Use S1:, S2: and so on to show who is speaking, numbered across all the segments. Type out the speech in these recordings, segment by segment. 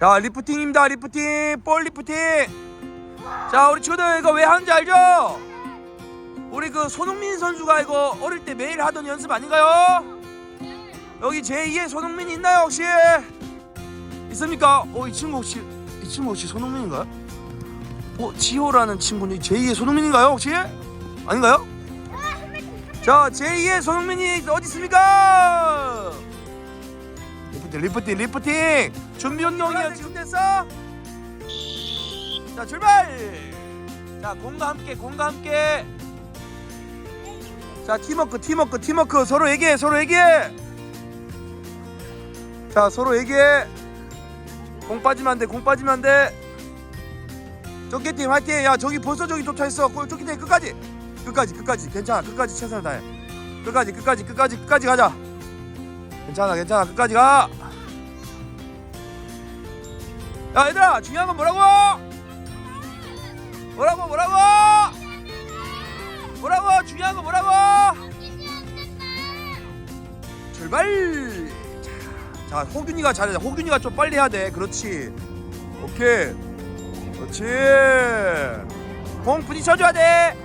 S1: 자 리프팅입니다 리프팅 볼 리프팅 자 우리 친구들 이거 왜 하는지 알죠? 우리 그 손흥민 선수가 이거 어릴 때 매일 하던 연습 아닌가요? 여기 제2의 손흥민이 있나요 혹시? 있습니까? 어 이 친구 혹시 이 친구 혹시 손흥민인가요? 어 지호라는 친구는 제2의 손흥민인가요 혹시? 아닌가요? 자 제2의 손흥민이 어디 있습니까? 리프팅 리프팅 리프팅. 준비 운동이야 지금. 됐어? 자 출발! 자 공과 함께 공과 함께. 자 팀워크 팀워크 팀워크. 서로 얘기해 서로 얘기해. 자 서로 얘기해. 공 빠지면 안돼 공 빠지면 안돼. 쪼끼팀 화이팅! 야 저기 벌써 저기 골 쪼끼팀 끝까지. 끝까지 끝까지. 괜찮아 끝까지 최선을 다해. 끝까지 끝까지 끝까지 끝까지 가자. 괜찮아 괜찮아. 끝까지 가. 야 얘들아 중요한 건 뭐라고? 뭐라고 뭐라고? 뭐라고 중요한 건 뭐라고? 출발. 자, 자 호균이가 잘해. 호균이가 좀 빨리 해야 돼. 그렇지. 오케이. 그렇지. 공 부딪혀줘야 돼.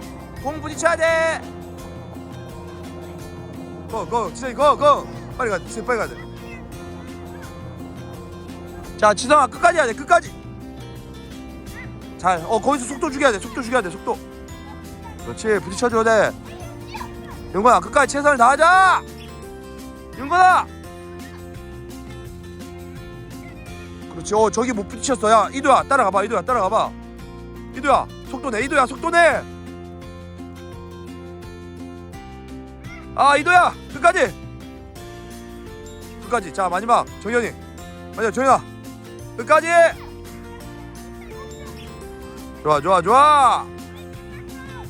S1: 공 부딪혀야 돼. 고, 고, 지성이 고, 고. 빨리 가, 지성이 빨리 가야 돼. 자, 지성아 끝까지 해야 돼, 끝까지. 잘, 어 거기서 속도 죽여야 돼, 속도 죽여야 돼, 속도. 그렇지, 부딪혀줘야 돼. 윤건아 끝까지 최선을 다하자. 윤건아. 그렇지, 어 저기 못 부딪혔어, 야 이도야 따라가봐, 이도야 따라가봐. 이도야 속도 내, 이도야 속도 내. 아 이도야 끝까지. 끝까지. 자 마지막 정현이. 마지막 정현아. 끝까지. 좋아 좋아 좋아.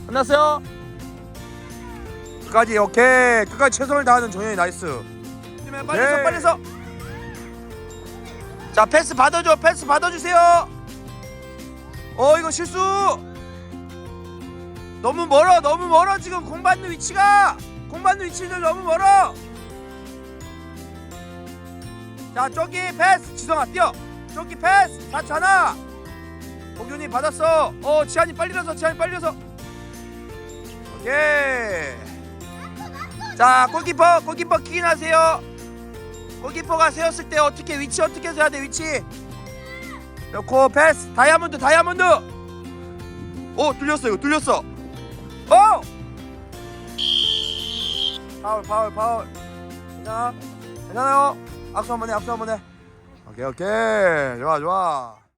S1: 끝났어요. 끝까지 오케이. 끝까지 최선을 다하는 정현이 나이스. 빨리서
S2: 네.
S1: 빨리 서. 자 패스 받아줘 패스 받아주세요. 어 이거 실수. 너무 멀어 너무 멀어 지금 공 받는 위치가 공 받는 위치들 너무 멀어. 자 저기 패스 지성아 뛰어 저기 패스 다잖아 호균이 받았어. 어 지한이 빨리 일어서 지한이 빨리 일어서. 오케이. 자 골키퍼 골키퍼 킥인 하세요. 골키퍼가 세웠을 때 어떻게 위치 어떻게 세야 돼 위치? 넣고 패스. 다이아몬드 다이아몬드. 오 뚫렸어 이거 뚫렸어. 오 파울 파울 파울. 괜찮아? 괜찮아요? 악수 한번 해 악수 한번 해 오케이 오케이. 좋아 좋아